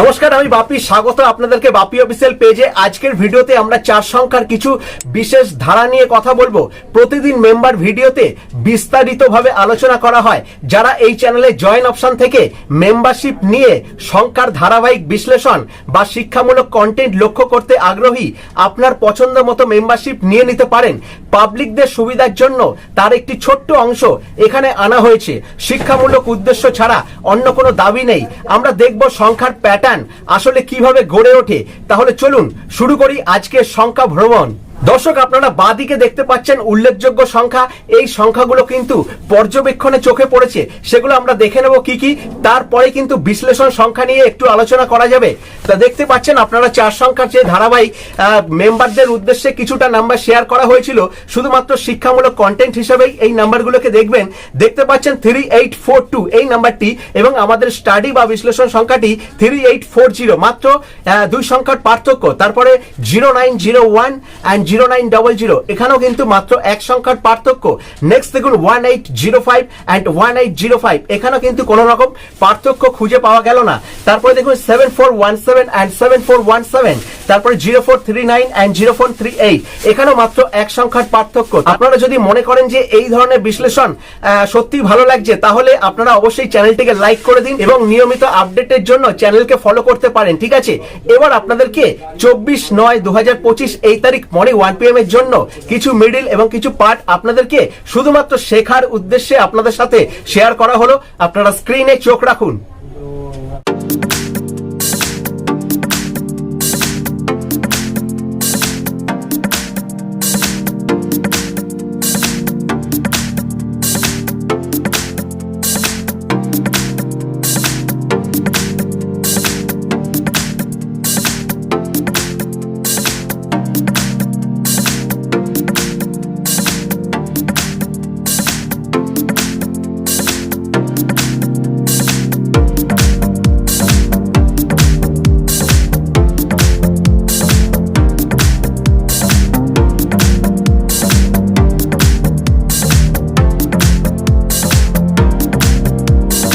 নমস্কার, আমি বাপি, স্বাগত আপনাদেরকে বাপি অফিসিয়াল পেজে। আজকের ভিডিওতে আমরা চার সংখ্যার কিছু বিশেষ ধারা নিয়ে কথা বলব। প্রতিদিন মেম্বার ভিডিওতে বিস্তারিতভাবে আলোচনা করা হয়। যারা এই চ্যানেলে জয়েন অপশন থেকে মেম্বারশিপ নিয়ে সংখ্যার ধারাবাহিক বিশ্লেষণ বা শিক্ষামূলক কন্টেন্ট লক্ষ্য করতে আগ্রহী, আপনার পছন্দ মতো মেম্বারশিপ নিয়ে নিতে পারেন। পাবলিকদের সুবিধার জন্য তার একটি ছোট্ট অংশ এখানে আনা হয়েছে। শিক্ষামূলক উদ্দেশ্য ছাড়া অন্য কোনো দাবি নেই। আমরা দেখব সংখ্যার প্যাটার্ন আসলে কীভাবে গড়ে ওঠে? তাহলে চলুন শুরু করি আজকের সংখ্যা ভ্রমণ। দর্শক, আপনারা বাদিকে দেখতে পাচ্ছেন উল্লেখযোগ্য সংখ্যা। এই সংখ্যাগুলো কিন্তু পর্যবেক্ষণে চোখে পড়েছে। সেগুলো আমরা দেখে নেব কি কি। তারপরে কিন্তু বিশ্লেষণ সংখ্যা নিয়ে একটু আলোচনা করা যাবে। তা দেখতে পাচ্ছেন আপনারা চার সংখ্যার যে ধারাবাহিক মেম্বারদের উদ্দেশ্যে কিছুটা নাম্বার শেয়ার করা হয়েছিল। শুধুমাত্র শিক্ষামূলক কন্টেন্ট হিসেবেই এই নাম্বারগুলোকে দেখবেন। দেখতে পাচ্ছেন থ্রি এইট ফোর টু এই নাম্বারটি এবং আমাদের স্টাডি বা বিশ্লেষণ সংখ্যাটি থ্রি এইট ফোর জিরো মাত্র দুই সংখ্যার পার্থক্য। তারপরে zero nine zero one and zero nine double zero. এখানেও কিন্তু মাত্র এক সংখ্যার পার্থক্য। নেক্সট দেখুন one eight zero five and one eight zero five এখানেও কিন্তু কোনো রকম পার্থক্য খুঁজে পাওয়া গেল না। তারপরে দেখুন seven four one seven and seven four one seven তারপরে zero four three nine and zero four three eight এখানেও মাত্র এক সংখ্যার পার্থক্য। আপনারা যদি মনে করেন যে এই ধরনের বিশ্লেষণ সত্যি ভালো লাগছে, তাহলে আপনারা অবশ্যই চ্যানেলটিকে লাইক করে দিন এবং নিয়মিত আপডেটের জন্য চ্যানেলকে ফলো করতে পারেন, ঠিক আছে? এবার আপনাদেরকে চব্বিশ নয় দু এই তারিখ মর্নিং ওয়ান পি এর জন্য কিছু মিডিল এবং কিছু পার্ট আপনাদেরকে শুধুমাত্র শেখার উদ্দেশ্যে আপনাদের সাথে শেয়ার করা হলো। আপনারা স্ক্রিনে চোখ রাখুন।